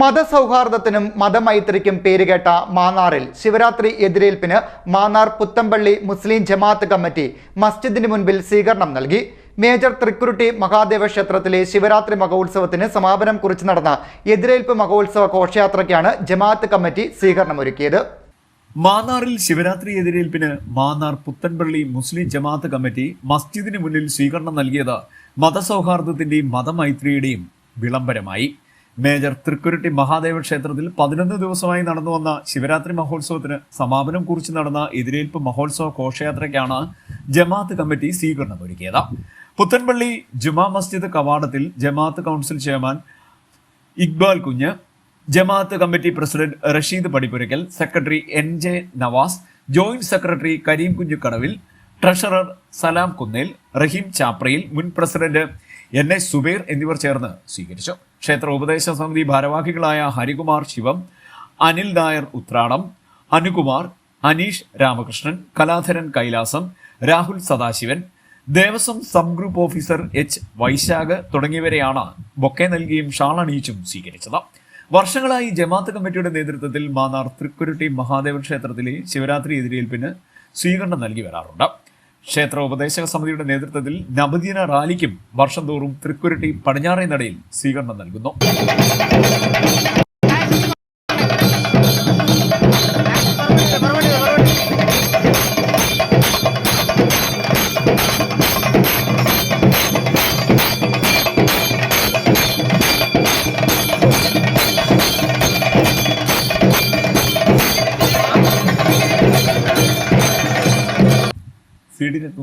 മതസൗഹാർദ്ദത്തിനും മതമൈത്രിക്കും പേരുകേട്ട മാന്നാറിൽ ശിവരാത്രി എതിരേൽപ്പിന് മാന്നാർ പുത്തമ്പള്ളി മുസ്ലിം ജമാഅത്ത് കമ്മിറ്റി മസ്ജിദിന് മുൻപിൽ സ്വീകരണം നൽകി. മേജർ തൃക്കുരുട്ടി മഹാദേവ ക്ഷേത്രത്തിലെ ശിവരാത്രി മഹോത്സവത്തിന് സമാപനം കുറിച്ച് നടന്ന എതിരേൽപ്പ് മഹോത്സവ ഘോഷയാത്രയ്ക്കാണ് ജമാഅത്ത് കമ്മിറ്റി സ്വീകരണമൊരുക്കിയത്. മാന്നാറിൽ ശിവരാത്രി എതിരേൽപ്പിന് മാന്നാർ പുത്തൻപള്ളി മുസ്ലിം ജമാഅത്ത് കമ്മിറ്റി മസ്ജിദിന് മുന്നിൽ സ്വീകരണം നൽകിയത് മതസൗഹാർദ്ദത്തിന്റെയും മതമൈത്രിയുടെയും വിളംബരമായി. മേജർ തൃക്കുരുട്ടി മഹാദേവ ക്ഷേത്രത്തിൽ പതിനൊന്ന് ദിവസമായി നടന്നു വന്ന ശിവരാത്രി മഹോത്സവത്തിന് സമാപനം കുറിച്ച് നടന്ന എതിരേൽപ്പ് മഹോത്സവ ഘോഷയാത്രയ്ക്കാണ് ജമാഅത്ത് കമ്മിറ്റി സ്വീകരണം ഒരുക്കിയത്. പുത്തൻപള്ളി ജുമാ മസ്ജിദ് കവാടത്തിൽ ജമാഅത്ത് council chairman Iqbal Kunju Jamaat committee president Rasheed Padippurakkal secretary N J Navas joint secretary Kareem Kunjukkadavil treasurer Salam Kunnel Raheem Chaprayil മുൻ പ്രസിഡന്റ് എൻ എസ് സുബൈർ എന്നിവർ ചേർന്ന് സ്വീകരിച്ചു. ക്ഷേത്ര ഉപദേശ സമിതി ഭാരവാഹികളായ Harikumar Sivam Anil Nair Uthradam Anukumar Aneesh Ramakrishnan Kaladharan Kailasam Rahul Sadasivan Devaswom sub group officer H Vysakh തുടങ്ങിയവരെയാണ് bouquet നൽകിയും shawl അണിയിച്ചും സ്വീകരിച്ചത്. വർഷങ്ങളായി ജമാഅത്ത് കമ്മിറ്റിയുടെ നേതൃത്വത്തിൽ മാന്നാർ തൃക്കുരുട്ടി മഹാദേവ ക്ഷേത്രത്തിലെ ശിവരാത്രി എതിരേൽപ്പിന് സ്വീകരണം നൽകി വരാറുണ്ട്. ക്ഷേത്ര ഉപദേശക സമിതിയുടെ നേതൃത്വത്തിൽ നവദിന റാലിക്കും വർഷം തോറും തൃക്കുരുട്ടി പടിഞ്ഞാറേ നടയിൽ സ്വീകരണം നൽകുന്നു. C D net